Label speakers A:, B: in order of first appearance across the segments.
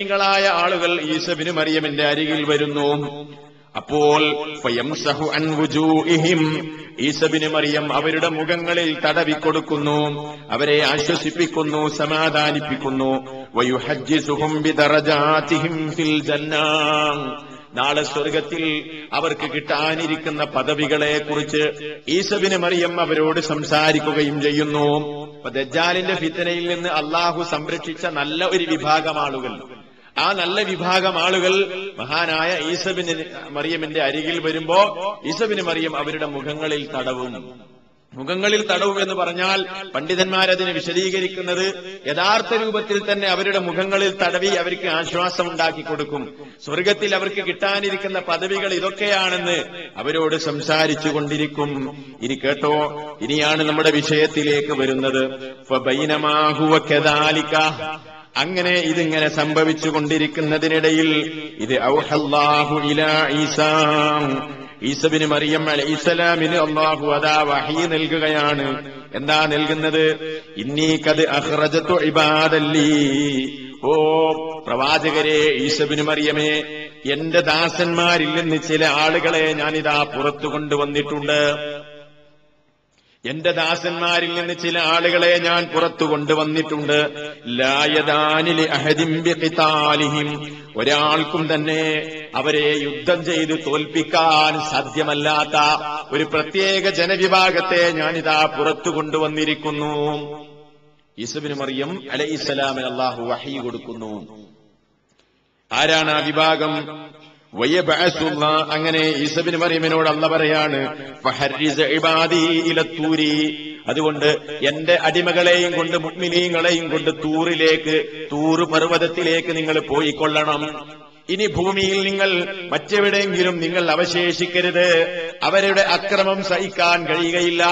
A: ായ ആളുകൾ ഈസബിന് മറിയമിന്റെ അരികിൽ വരുന്നു. അപ്പോൾ. ഈസബിന് മറിയം അവരുടെ മുഖങ്ങളിൽ തടവിക്കൊടുക്കുന്നു അവരെ ആശ്വസിപ്പിക്കുന്നു സമാധാനിപ്പിക്കുന്നു. നാളെ സ്വർഗത്തിൽ അവർക്ക് കിട്ടാനിരിക്കുന്ന പദവികളെ കുറിച്ച് ഈസബിന് മറിയം അവരോട് സംസാരിക്കുകയും ചെയ്യുന്നു. ദജാലിന്റെ ഫിത്തനയിൽ നിന്ന് അള്ളാഹു സംരക്ഷിച്ച നല്ല ഒരു വിഭാഗം ആളുകൾ. ആ നല്ല വിഭാഗം ആളുകൾ മഹാനായ ഈസബിന് മറിയമിന്റെ അരികിൽ വരുമ്പോ ഈസബിന് മറിയം അവരുടെ മുഖങ്ങളിൽ തടവും. മുഖങ്ങളിൽ തടവും എന്ന് പറഞ്ഞാൽ പണ്ഡിതന്മാരതിനെ വിശദീകരിക്കുന്നത് യഥാർത്ഥ രൂപത്തിൽ തന്നെ അവരുടെ മുഖങ്ങളിൽ തടവി അവർക്ക് ആശ്വാസം ഉണ്ടാക്കി കൊടുക്കും. സ്വർഗത്തിൽ അവർക്ക് കിട്ടാനിരിക്കുന്ന പദവികൾ ഇതൊക്കെയാണെന്ന് അവരോട് സംസാരിച്ചു കൊണ്ടിരിക്കും. ഇനി കേട്ടോ ഇനിയാണ് നമ്മുടെ വിഷയത്തിലേക്ക് വരുന്നത്. അങ്ങനെ ഇതിങ്ങനെ സംഭവിച്ചു കൊണ്ടിരിക്കുന്നതിനിടയിൽ ഇത് ഇലാ ഈസാ. ഈസബിന് മറിയം അലൈസലാമിന് അള്ളാഹു അതാ വഹി നൽകുകയാണ്. എന്താ നൽകുന്നത്? ഇന്നീക്കത് അഹ്റജത്തു ഇബാദല്ലി. ഓ പ്രവാചകരെ ഈസബിന് മറിയമേ എന്റെ ദാസന്മാരിൽ നിന്ന് ചില ആളുകളെ ഞാനിതാ പുറത്തു കൊണ്ടുവന്നിട്ടുണ്ട്. എന്റെ ദാസന്മാരിൽ നിന്ന് ചില ആളുകളെ ഞാൻ പുറത്തു കൊണ്ടുവന്നിട്ടുണ്ട്. ലായദാനിലി അഹദിം ബിഖിതാലിഹിം. ഒരാൾക്കും തന്നെ അവരെ യുദ്ധം ചെയ്ത് തോൽപ്പിക്കാൻ സാധ്യമല്ലാത്ത ഒരു പ്രത്യേക ജനവിഭാഗത്തെ ഞാനിതാ പുറത്തു കൊണ്ടുവന്നിരിക്കുന്നു. ഈസബിന് മറിയം അലൈഹിസ്സലാമിന് അള്ളാഹു വഹി കൊടുക്കുന്നു. ആരാണ് ആ വിഭാഗം? അങ്ങനെ ഈസബിന് മറിയമിനോട് അല്ല പറയാണ് ഇലത്തൂരി. അതുകൊണ്ട് എന്റെ അടിമകളെയും കൊണ്ട് മുഗ്മിനീങ്ങളെയും കൊണ്ട് തൂറിലേക്ക് തൂറ് പർവതത്തിലേക്ക് നിങ്ങൾ പോയിക്കൊള്ളണം. ഇനി ഭൂമിയിൽ നിങ്ങൾ മറ്റെവിടെയെങ്കിലും നിങ്ങൾ അവശേഷിക്കരുത്. അവരുടെ അക്രമം സഹിക്കാൻ കഴിയുകയില്ല.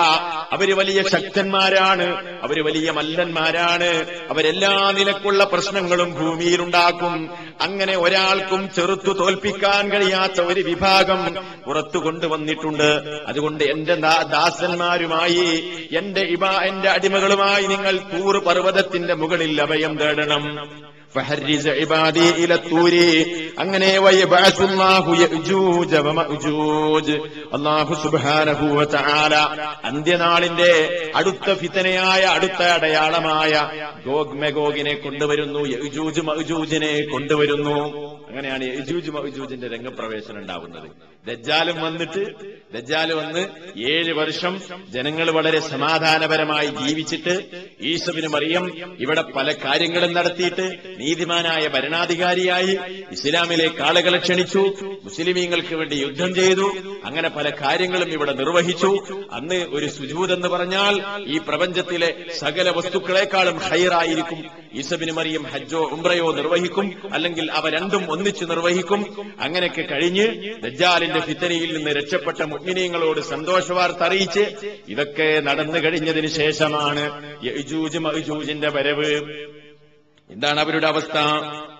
A: അവർ വലിയ ശക്തന്മാരാണ്. അവർ വലിയ മല്ലന്മാരാണ്. അവരെല്ലാ നിലക്കുള്ള പ്രശ്നങ്ങളും ഭൂമിയിലുണ്ടാക്കും. അങ്ങനെ ഒരാൾക്കും ചെറുത്തു തോൽപ്പിക്കാൻ കഴിയാത്ത ഒരു വിഭാഗം പുറത്തു കൊണ്ടുവന്നിട്ടുണ്ട്. അതുകൊണ്ട് എന്റെ ദാസന്മാരുമായി എന്റെ ഇബ എന്റെ അടിമകളുമായി നിങ്ങൾ തൂറ് പർവതത്തിന്റെ മുകളിൽ അഭയം തേടണം. അങ്ങനെ അന്ത്യനാളിന്റെ അടുത്ത ഫിതനയായ അടുത്ത അടയാളമായ ഗോഗ്മെഗോഗിനെ കൊണ്ടുവരുന്നു യജൂജ് മഅജൂജിനെ കൊണ്ടുവരുന്നു. അങ്ങനെയാണ് യജൂജ് മഹജൂജിന്റെ രംഗപ്രവേശനം ഉണ്ടാവുന്നത് ദജ്ജാലും വന്നിട്ട് ദജ്ജാൽ വന്ന് ഏഴ് വർഷം ജനങ്ങൾ വളരെ സമാധാനപരമായി ജീവിച്ചിട്ട് ഈസബിന് മറിയം ഇവിടെ പല കാര്യങ്ങളും നടത്തിയിട്ട് നീതിമാനായ ഭരണാധികാരിയായി ഇസ്ലാമിലെ ആളുകളെ ക്ഷണിച്ചു മുസ്ലിമീങ്ങൾക്ക് വേണ്ടി യുദ്ധം ചെയ്തു അങ്ങനെ പല കാര്യങ്ങളും ഇവിടെ നിർവഹിച്ചു. അന്ന് ഒരു സുജൂദ് എന്ന് പറഞ്ഞാൽ ഈ പ്രപഞ്ചത്തിലെ സകല വസ്തുക്കളെക്കാളും ഹൈറായിരിക്കും. ഈസബിന് മറിയം ഹജ്ജോ ഉംറയോ നിർവഹിക്കും അല്ലെങ്കിൽ അവ രണ്ടും ഒന്നിച്ചു നിർവഹിക്കും. അങ്ങനെയൊക്കെ കഴിഞ്ഞ് ദജ്ജാലിന്റെ ഫിത്തനിയിൽ നിന്ന് രക്ഷപ്പെട്ട മുഗ്മിനീങ്ങളോട് സന്തോഷവാർത്ത അറിയിച്ച് ഇതൊക്കെ നടന്നു കഴിഞ്ഞതിന് ശേഷമാണ് യജൂജ് വരവ്. എന്താണ് അവരുടെ അവസ്ഥ?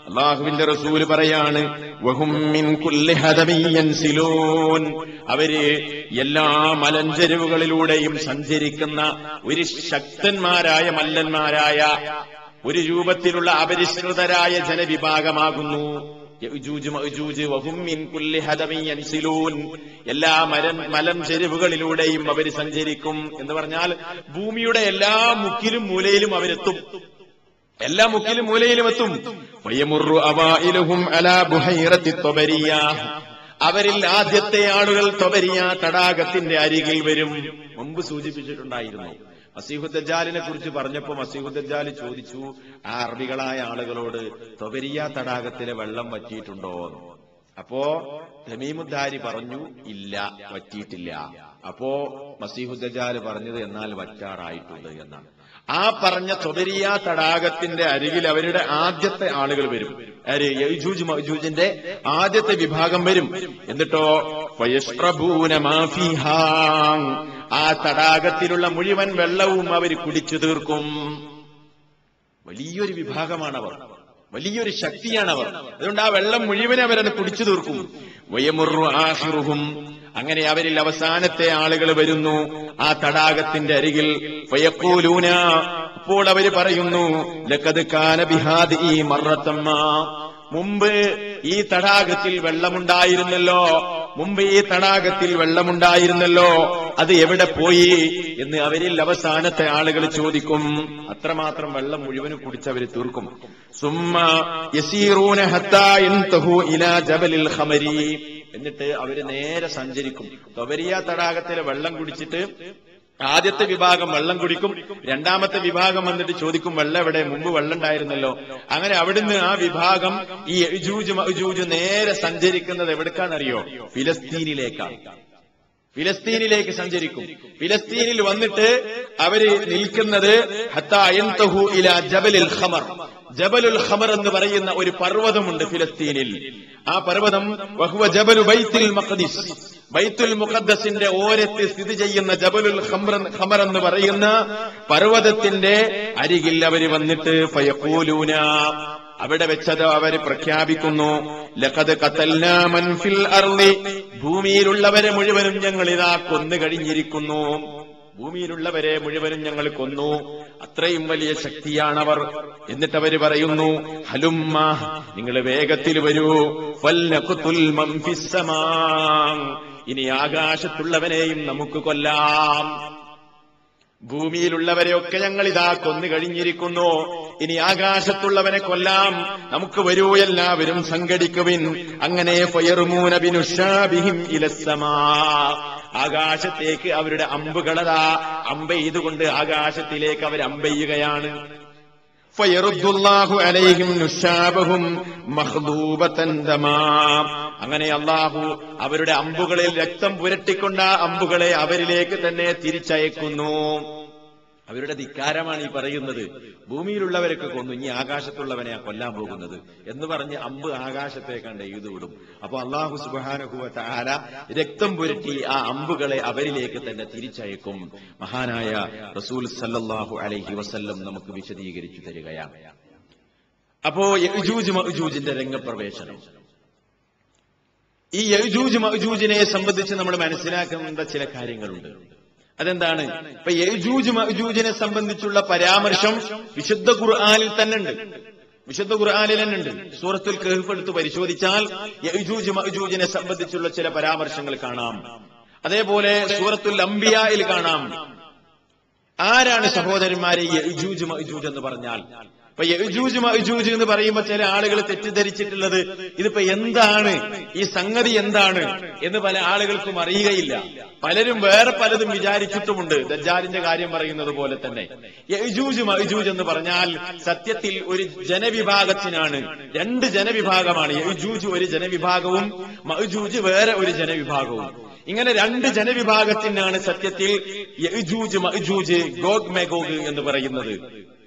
A: അള്ളാഹുവിന്റെ റസൂൽ പറയാണ്. അവർ എല്ലാ മലഞ്ചെരുവുകളിലൂടെയും സഞ്ചരിക്കുന്ന ഒരു ശക്തന്മാരായ മല്ലന്മാരായ ഒരു രൂപത്തിലുള്ള അപരിഷ്കൃതരായ ജനവിഭാഗമാകുന്നു. എല്ലാ മരം മലം ചെരുവുകളിലൂടെയും അവർ സഞ്ചരിക്കും. എന്ന് പറഞ്ഞാൽ ഭൂമിയുടെ എല്ലാ മുക്കിലും മൂലയിലും അവരെത്തും. എല്ലാ മുക്കിലും മൂലയിലും എത്തും. അവരിൽ ആദ്യത്തെ ആളുകൾ തൊബരിയ തടാകത്തിന്റെ അരികിൽ വരും. മുമ്പ് സൂചിപ്പിച്ചിട്ടുണ്ടായിരുന്നു. മസീഹുദ്ദാലിനെ കുറിച്ച് പറഞ്ഞപ്പോ മസീഹുദ്ദാൽ ചോദിച്ചു ആ അറബികളായ ആളുകളോട് തൊബരിയ തടാകത്തിലെ വെള്ളം വറ്റിയിട്ടുണ്ടോ. അപ്പോ തമീമുദ്ദാരി പറഞ്ഞു ഇല്ല വറ്റിയിട്ടില്ല. അപ്പോ മസീഹുദ്ദാൽ പറഞ്ഞത് എന്നാൽ വറ്റാറായിട്ടുണ്ട് എന്നാണ്. ആ പറഞ്ഞ തൊബരിയ തടാകത്തിന്റെ അരികിൽ അവരുടെ ആദ്യത്തെ ആളുകൾ വരും. യജൂജ് മജൂജിന്റെ ആദ്യത്തെ വിഭാഗം വരും. എന്നിട്ടോ ആ തടാകത്തിലുള്ള മുഴുവൻ വെള്ളവും അവർ കുടിച്ചു തീർക്കും. വലിയൊരു വിഭാഗമാണവർ. വലിയൊരു ശക്തിയാണവർ. അതുകൊണ്ട് ആ വെള്ളം മുഴുവൻ അവരത് കുടിച്ചു തീർക്കും. വയമുറു അങ്ങനെ അവരിൽ അവസാനത്തെ ആളുകൾ വരുന്നു. ആ തടാകത്തിന്റെ അരികിൽ ഫയക്കൂലൂന അപ്പോൾ അവർ പറയുന്നു ലക്കത് കാന ബിഹാദി മറത്തമ്മ. മുമ്പ് ഈ തടാകത്തിൽ വെള്ളമുണ്ടായിരുന്നല്ലോ. മുമ്പ് ഈ തടാകത്തിൽ വെള്ളമുണ്ടായിരുന്നല്ലോ. അത് എവിടെ പോയി? എന്ന് അവരിൽ അവസാനത്തെ ആളുകൾ ചോദിക്കും. അത്രമാത്രം വെള്ളം മുഴുവനും കുടിച്ചവർ തീർക്കും. സുമ്മ യസീറൂന ഹത്താ ഇലാ ജബലിൽ ഖമരി. എന്നിട്ട് അവർ നേരെ സഞ്ചരിക്കും. തൊവരിയ തടാകത്തിലെ വെള്ളം കുടിച്ചിട്ട് ആദ്യത്തെ വിഭാഗം വെള്ളം കുടിക്കും. രണ്ടാമത്തെ വിഭാഗം വന്നിട്ട് ചോദിക്കും വെള്ളം എവിടെ? മുമ്പ് വെള്ളം ഉണ്ടായിരുന്നല്ലോ. അങ്ങനെ അവിടുന്ന് ആ വിഭാഗം ഈ യജൂജ് മഅജൂജ് നേരെ സഞ്ചരിക്കുന്നത് എവിടേക്കാണെന്നറിയോ? ഫിലസ്തീനിലേക്കാണ് ഫിലസ്തീനിലേക്ക് സഞ്ചരിക്കും. ഫിലസ്തീനിൽ വന്നിട്ട് അവർ നിൽക്കുന്നത് ഹത്താ ഇലാ ജബലിൽ ഖമർ. ജബലുൽ ഖമർ എന്ന് പറയുന്ന ഒരു പർവതമുണ്ട് ഫിലസ്തീനിൽ. ആ പർവതം വഹുവ ജബലു ബൈത്തുൽ മഖദിസ്. ബൈത്തുൽ മുഖദ്ദസിന്റെ ഓരത്ത് സ്ഥിതി ചെയ്യുന്ന ജബലുൽ ഖമർ എന്ന് പറയുന്ന പർവതത്തിന്റെ അരികിൽ അവർ വന്നിട്ട് ഫയഖൂലൂന. അവിടെ വെച്ചത് അവർ പ്രഖ്യാപിക്കുന്നു ലഖദ് ഖതൽനാ മൻ ഫിൽ അർളി. ഭൂമിയിലുള്ളവരെ മുഴുവനും ഞങ്ങൾ ഇതാ കൊന്നു കഴിഞ്ഞിരിക്കുന്നു. ഭൂമിയിലുള്ളവരെ മുഴുവനും ഞങ്ങൾ കൊന്നു. അത്രയും വലിയ ശക്തിയാണവർ. എന്നിട്ട് അവർ പറയുന്നു ഹലുമ്മ നിങ്ങൾ വേഗത്തിൽ വരൂ. ഇനി ആകാശത്തുള്ളവനെയും നമുക്ക് കൊല്ലാം. ഭൂമിയിലുള്ളവരെയൊക്കെ ഞങ്ങൾ ഇതാ കൊന്നു കഴിഞ്ഞിരിക്കുന്നു. ഇനി ആകാശത്തുള്ളവനെ കൊല്ലാം. നമുക്ക് വരൂ എല്ലാവരും സംഘടിക്കുവിൻ. അങ്ങനെ ഫയറുമൂനബിനുഷാബിഹിം ഇലസമാ ആകാശത്തേക്ക് അവരുടെ അമ്പുകളതാ. അമ്പെയ്തുകൊണ്ട് ആകാശത്തിലേക്ക് അവർ അമ്പെയ്യുകയാണ് അങ്ങനെ അള്ളാഹു അവരുടെ അമ്പുകളിൽ രക്തം പുരട്ടിക്കൊണ്ട അമ്പുകളെ അവരിലേക്ക് തന്നെ തിരിച്ചയക്കുന്നു. അവരുടെ ധിക്കാരമാണ് ഈ പറയുന്നത്. ഭൂമിയിലുള്ളവരൊക്കെ കൊന്നു ഇനി ആകാശത്തുള്ളവനെ കൊല്ലാൻ പോകുന്നത് എന്ന് പറഞ്ഞ് അമ്പ് ആകാശത്തേക്കാണ്ട് കണ്ട് വിടും. അപ്പൊ അള്ളാഹു സുബാനുഭവ താര രക്തം പുരട്ടി ആ അമ്പുകളെ അവരിലേക്ക് തന്നെ തിരിച്ചയക്കും. മഹാനായ റസൂൽ സല്ലാഹു അലൈഹി വസല്ലം നമുക്ക് വിശദീകരിച്ചു തരികയാണ്. അപ്പോ യജൂജ് മഅജൂജിന്റെ രംഗപ്രവേശനം. ഈ യജൂജ് മഅജൂജിനെ സംബന്ധിച്ച് നമ്മൾ മനസ്സിലാക്കേണ്ട ചില കാര്യങ്ങളുണ്ട്. അതെന്താണ്? ഇപ്പൊ യജൂജ് മജൂജിനെ സംബന്ധിച്ചുള്ള പരാമർശം വിശുദ്ധ ഖുർആാനിൽ തന്നെ ഉണ്ട്. വിശുദ്ധ ഖുർആാനിൽ തന്നെ ഉണ്ട്. സൂറത്തുൽ കേൾപ്പെടുത്ത് പരിശോധിച്ചാൽ യജൂജ് മജൂജിനെ സംബന്ധിച്ചുള്ള ചില പരാമർശങ്ങൾ കാണാം. അതേപോലെ സൂറത്തുൽ അംബിയായിൽ കാണാം. ആരാണ് സഹോദരന്മാരെ യജൂജ് മജൂജ് എന്ന് പറഞ്ഞാൽ? ഇപ്പൊ യജൂജ് എന്ന് പറയുമ്പോൾ ചില ആളുകൾ തെറ്റിദ്ധരിച്ചിട്ടുള്ളത് ഇതിപ്പോ എന്താണ്? ഈ സംഗതി എന്താണ്? എന്ന് പല ആളുകൾക്കും അറിയുകയില്ല. പലരും വേറെ പലതും വിചാരിച്ചിട്ടുമുണ്ട്. ദജാലിന്റെ കാര്യം പറയുന്നത് പോലെ തന്നെ. യജൂജ് മഅജൂജ് എന്ന് പറഞ്ഞാൽ സത്യത്തിൽ ഒരു ജനവിഭാഗത്തിനാണ്. രണ്ട് ജനവിഭാഗമാണ്. യജൂജ് ഒരു ജനവിഭാഗവും മജൂജ് വേറെ ഒരു ജനവിഭാഗവും. ഇങ്ങനെ രണ്ട് ജനവിഭാഗത്തിനാണ് സത്യത്തിൽ യജൂജ് മജൂജ് ഗോഗ് മെഗോഗ് എന്ന് പറയുന്നത്.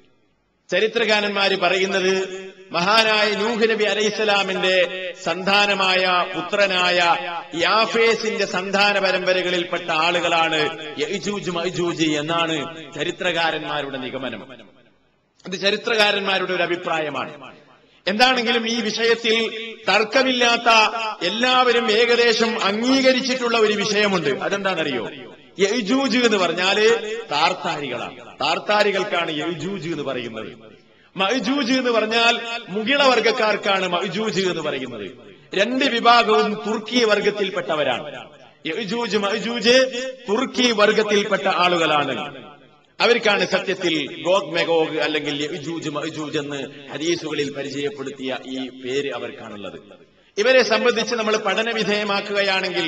A: ചരിത്രകാരന്മാര് പറയുന്നത് മഹാനായ നൂഹ് നബി അലൈഹിസ്സലാമിന്റെ സന്താനമായ പുത്രനായ യാഫേസിന്റെ സന്താന പരമ്പരകളിൽപ്പെട്ട ആളുകളാണ് എന്നാണ് ചരിത്രകാരന്മാരുടെ നിഗമനം. അത് ചരിത്രകാരന്മാരുടെ ഒരു അഭിപ്രായമാണ്. എന്താണെങ്കിലും ഈ വിഷയത്തിൽ തർക്കമില്ലാത്ത എല്ലാവരും ഏകദേശം അംഗീകരിച്ചിട്ടുള്ള ഒരു വിഷയമുണ്ട്. അതെന്താണെന്നറിയോ? യജൂജ് എന്ന് പറഞ്ഞാൽ താർത്താരികളാണ്. താർത്താരികൾക്കാണ് യജൂജ് എന്ന് പറയുന്നത്. മൈജൂജ് എന്ന് പറഞ്ഞാൽ മുകിള വർഗക്കാർക്കാണ് മൈജൂജ് എന്ന് പറയുന്നത്. രണ്ട് വിഭാഗവും തുർക്കി വർഗത്തിൽപ്പെട്ടവരാണ്. യജൂജ് മൈജൂജ് തുർക്കി വർഗത്തിൽപ്പെട്ട ആളുകളാണ്. അവർക്കാണ് സത്യത്തിൽ ഗോഗ് മെഗോഗ് അല്ലെങ്കിൽ യജൂജ് മൈജൂജ് എന്ന് ഹദീസുകളിൽ പരിചയപ്പെടുത്തിയ ഈ പേര് അവർക്കാണുള്ളത്. ഇവരെ സംബന്ധിച്ച് നമ്മൾ പഠന വിധേയമാക്കുകയാണെങ്കിൽ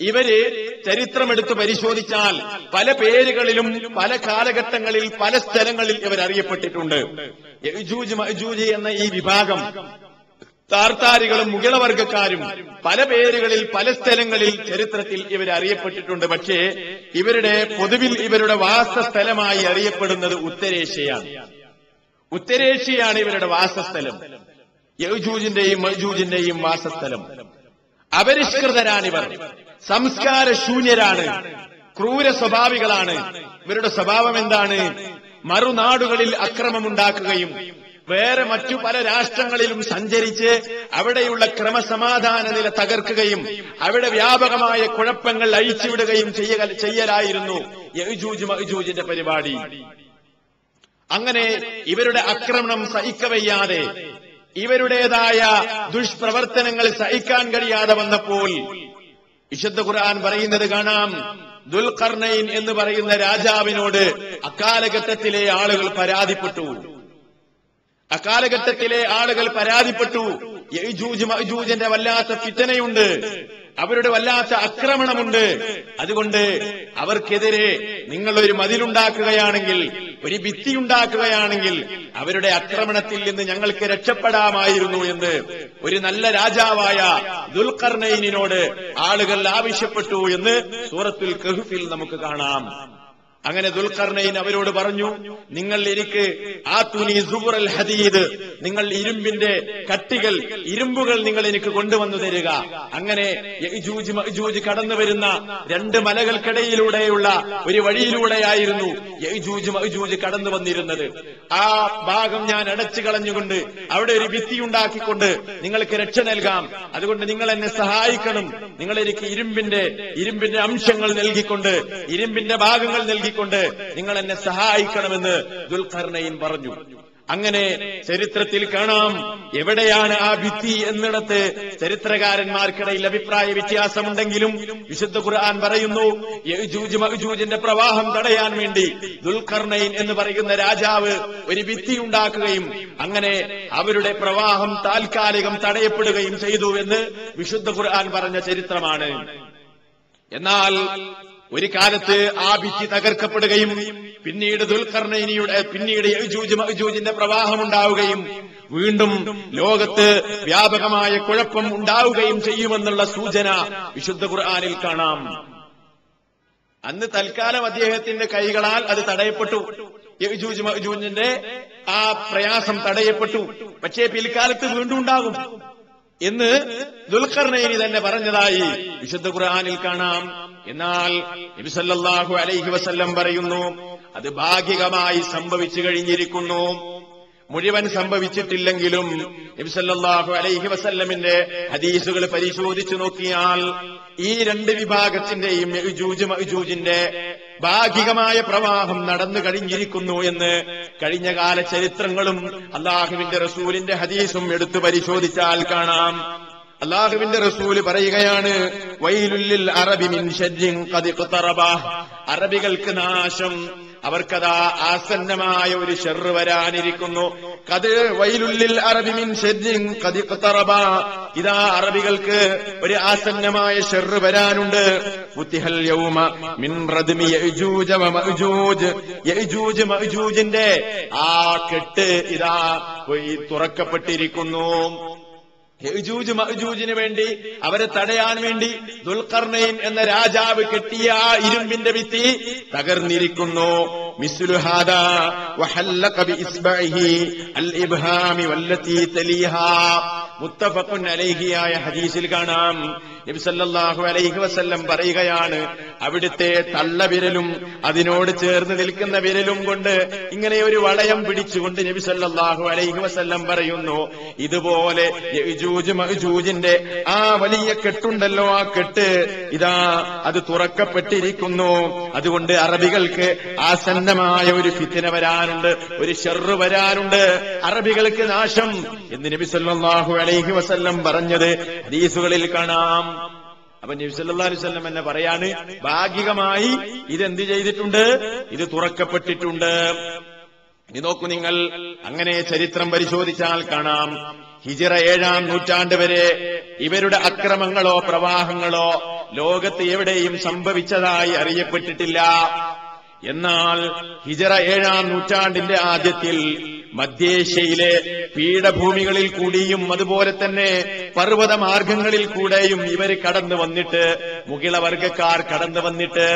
A: ഇവർ ചരിത്രമെടുത്ത് പരിശോധിച്ചാൽ പല പേരുകളിലും പല കാലഘട്ടങ്ങളിൽ പല സ്ഥലങ്ങളിൽ ഇവർ അറിയപ്പെട്ടിട്ടുണ്ട് എന്ന ഈ വിഭാഗം താർത്താരികളും മുകിളവർഗക്കാരും പല പേരുകളിൽ പല സ്ഥലങ്ങളിൽ ചരിത്രത്തിൽ ഇവർ അറിയപ്പെട്ടിട്ടുണ്ട് പക്ഷേ ഇവരുടെ പൊതുവിൽ ഇവരുടെ വാസസ്ഥലമായി അറിയപ്പെടുന്നത് ഉത്തരേഷ്യയാണ്. ഉത്തരേഷ്യയാണ് ഇവരുടെ വാസസ്ഥലം. യജൂജിന്റെയും മജൂജിന്റെയും വാസസ്ഥലം. അപരിഷ്കൃതരാണിവർ. സംസ്കാര ശൂന്യരാണ് ക്രൂര സ്വഭാവികളാണ്. ഇവരുടെ സ്വഭാവം എന്താണ്? മറുനാടുകളിൽ അക്രമമുണ്ടാക്കുകയും വേറെ മറ്റു പല രാഷ്ട്രങ്ങളിലും സഞ്ചരിച്ച് അവിടെയുള്ള ക്രമസമാധാന നില തകർക്കുകയും അവിടെ വ്യാപകമായ കുഴപ്പങ്ങൾ അഴിച്ചുവിടുകയും ചെയ്യലായിരുന്നു യജൂജ് പരിപാടി. അങ്ങനെ ഇവരുടെ ആക്രമണം സഹിക്കവയ്യാതെ ഇവരുടേതായ ദുഷ്പ്രവർത്തനങ്ങൾ സഹിക്കാൻ കഴിയാതെ വന്നപ്പോൾ വിശുദ്ധ ഖുർആൻ പറയുന്നത് കാണാം. ദുൽഖർണയിൻ എന്ന് പറയുന്ന രാജാവിനോട് അക്കാലഘട്ടത്തിലെ ആളുകൾ പരാതിപ്പെട്ടു. അക്കാലഘട്ടത്തിലെ ആളുകൾ പരാതിപ്പെട്ടു. മഅജൂജിന്റെ വല്ലാത്ത ഫിത്തനയുണ്ട്. അവരുടെ വല്ലാത്ത ആക്രമണമുണ്ട്. അതുകൊണ്ട് അവർക്കെതിരെ നിങ്ങൾ ഒരു മതിലുണ്ടാക്കുകയാണെങ്കിൽ ഒരു ഭിത്തി ഉണ്ടാക്കുകയാണെങ്കിൽ അവരുടെ ആക്രമണത്തിൽ നിന്ന് ഞങ്ങൾക്ക് രക്ഷപ്പെടാമായിരുന്നു എന്ന് ഒരു നല്ല രാജാവായ ദുൽഖർണയിനോട് ആളുകൾ ആവശ്യപ്പെട്ടു എന്ന് സൂറത്തിൽ കഹുഫിൽ നമുക്ക് കാണാം. അങ്ങനെ ദുൽഖർണയിൻ അവരോട് പറഞ്ഞു നിങ്ങൾ എനിക്ക് ആ തുനി സുബുറൽ ഹദീദ് നിങ്ങൾ ഇരുമ്പിന്റെ കട്ടികൾ ഇരുമ്പുകൾ നിങ്ങൾ എനിക്ക് കൊണ്ടുവന്നു തരിക. അങ്ങനെ കടന്നു വരുന്ന രണ്ട് മലകൾക്കിടയിലൂടെയുള്ള ഒരു വഴിയിലൂടെയായിരുന്നു യജൂജ് കടന്നു വന്നിരുന്നത്. ആ ഭാഗം ഞാൻ അടച്ചു കളഞ്ഞുകൊണ്ട് അവിടെ ഒരു ഭിത്തി ഉണ്ടാക്കിക്കൊണ്ട് നിങ്ങൾക്ക് രക്ഷ നൽകാം. അതുകൊണ്ട് നിങ്ങൾ എന്നെ സഹായിക്കണം. നിങ്ങൾ എനിക്ക് ഇരുമ്പിന്റെ ഇരുമ്പിന്റെ അംശങ്ങൾ നൽകിക്കൊണ്ട് ഇരുമ്പിന്റെ ഭാഗങ്ങൾ നൽകിക്കൊണ്ട് നിങ്ങൾ എന്നെ സഹായിക്കണമെന്ന് ദുൽഖർണയിൻ പറഞ്ഞു. അങ്ങനെ ചരിത്രത്തിൽ കാണാം എവിടെയാണ് ആ ഭിത്തി എന്നിടത്ത് ചരിത്രകാരന്മാർക്കിടയിൽ അഭിപ്രായ വ്യത്യാസമുണ്ടെങ്കിലും വിശുദ്ധ ഖുർആൻ പറയുന്നു മഅജൂജിന്റെ പ്രവാഹം തടയാൻ വേണ്ടി ദുൽഖർണയിൻ എന്ന് പറയുന്ന രാജാവ് ഒരു ഭിത്തി ഉണ്ടാക്കുകയും അങ്ങനെ അവരുടെ പ്രവാഹം താൽക്കാലികം തടയപ്പെടുകയും ചെയ്തു എന്ന് വിശുദ്ധ ഖുർആൻ പറഞ്ഞ ചരിത്രമാണ്. എന്നാൽ ഒരു കാലത്ത് ആ ഭിത്തി തകർക്കപ്പെടുകയും പിന്നീട് ദുൽഖർണയിനിയുടെ പിന്നീട് പ്രവാഹം ഉണ്ടാവുകയും വീണ്ടും ലോകത്ത് വ്യാപകമായ കുഴപ്പം ഉണ്ടാവുകയും ചെയ്യുമെന്നുള്ള സൂചന വിശുദ്ധ ഖുർആാനിൽ കാണാം. അന്ന് തൽക്കാലം അദ്ദേഹത്തിന്റെ കൈകളാൽ അത് തടയപ്പെട്ടു. യജൂജ് മഅജൂജിന്റെ ആ പ്രയാസം തടയപ്പെട്ടു. പക്ഷേ പിൽക്കാലത്ത് വീണ്ടും ഉണ്ടാകും. എന്ന് ദുൽഖർണയിനി തന്നെ പറഞ്ഞതായി വിശുദ്ധ ഖുർആാനിൽ കാണാം. എന്നാൽ നബിസല്ലാഹു അലൈഹി വസല്ലം പറയുന്നു അത് ഭാഗികമായി സംഭവിച്ചു കഴിഞ്ഞിരിക്കുന്നു. മുഴുവൻ സംഭവിച്ചിട്ടില്ലെങ്കിലും നബിസല്ലാഹു അലൈഹി വസല്ലമിന്റെ ഹദീസുകൾ പരിശോധിച്ചു നോക്കിയാൽ ഈ രണ്ട് വിഭാഗത്തിന്റെയും മഅജൂജിന്റെ ഭാഗികമായ പ്രവാഹം നടന്നു കഴിഞ്ഞിരിക്കുന്നു എന്ന് കഴിഞ്ഞ കാല ചരിത്രങ്ങളും അള്ളാഹുവിന്റെ റസൂലിന്റെ ഹദീസും എടുത്തു പരിശോധിച്ചാൽ കാണാം. അള്ളാഹുവിന്റെ റസൂൽ പറയുകയാണ് വൈലുല്ലിൽ അറബി മിൻ അറബികൾക്ക് നാശം. അവർക്കതാ ആസന്നമായ ഒരു ഷെറ് വരാനിരിക്കുന്നു. കത് വൈലുള്ളിൽ അറബി മിൻ ഷജ്ജിൻ ഖദ് ഇഖ്തറബ. ഇതാ അറബികൾക്ക് ഒരു ആസന്നമായ ഷെറ് വരാനുണ്ട്. യൗമ മിൻ ആ കെട്ട് ഇതാ തുറക്കപ്പെട്ടിരിക്കുന്നു. മഅജൂജിന് വേണ്ടി അവരെ തടയാൻ വേണ്ടി ദുൽഖർണയിൻ എന്ന രാജാവ് കെട്ടിയ ആ ഇരുമ്പിന്റെ ഭിത്തി തകർന്നിരിക്കുന്നു. ഇബ്ഹാമി വല്ലത്തി തലീഹാ മുത്തഫഖുൻ അലൈഹിയായ ഹദീസിൽ കാണാം. നബി സല്ലല്ലാഹു അലൈഹി വസല്ലം പറയുകയാണ് അവിടുത്തെ തള്ളവിരലും അതിനോട് ചേർന്ന് നിൽക്കുന്ന വിരലും കൊണ്ട് ഇങ്ങനെ ഒരു വളയം പിടിച്ചുകൊണ്ട് നബി സല്ലല്ലാഹു അലൈഹി വസല്ലം പറയുന്നു ഇതുപോലെ യജൂജ് മഅജൂജിന്റെ ആ വലിയ കെട്ടുണ്ടല്ലോ ആ കെട്ട്. ഇതാ അത് തുറക്കപ്പെട്ടിരിക്കുന്നു. അതുകൊണ്ട് അറബികൾക്ക് ആസന്നമായ ഒരു ഫിത്തിന വരാനുണ്ട് ഒരു ഷെറ് വരാനുണ്ട്. അറബികൾക്ക് നാശം എന്ന് നബി സല്ലാഹു അലൈഹി വസല്ലം പറഞ്ഞത് ഹദീസുകളിൽ കാണാം. അപ്പൊ നബി സല്ലാ അലൈഹി വസല്ലം എന്നെ പറയാണ് ഭാഗികമായി ഇതെന്ത് ചെയ്തിട്ടുണ്ട്? ഇത് തുറക്കപ്പെട്ടിട്ടുണ്ട്. ഇനി നോക്കൂ നിങ്ങൾ അങ്ങനെ ചരിത്രം പരിശോധിച്ചാൽ കാണാം. ഹിജിറ ഏഴാം നൂറ്റാണ്ട് വരെ ഇവരുടെ അക്രമങ്ങളോ പ്രവാഹങ്ങളോ ലോകത്ത് എവിടെയും സംഭവിച്ചതായി അറിയപ്പെട്ടിട്ടില്ല. എന്നാൽ ഹിജറ ഏഴാം നൂറ്റാണ്ടിന്റെ ആദ്യത്തിൽ മധ്യേഷ്യയിലെ പീഠഭൂമികളിൽ കൂടിയും അതുപോലെ തന്നെ പർവത മാർഗങ്ങളിൽ കൂടെയും ഇവർ കടന്നു വന്നിട്ട് മുകിളവർഗക്കാർ കടന്നു വന്നിട്ട്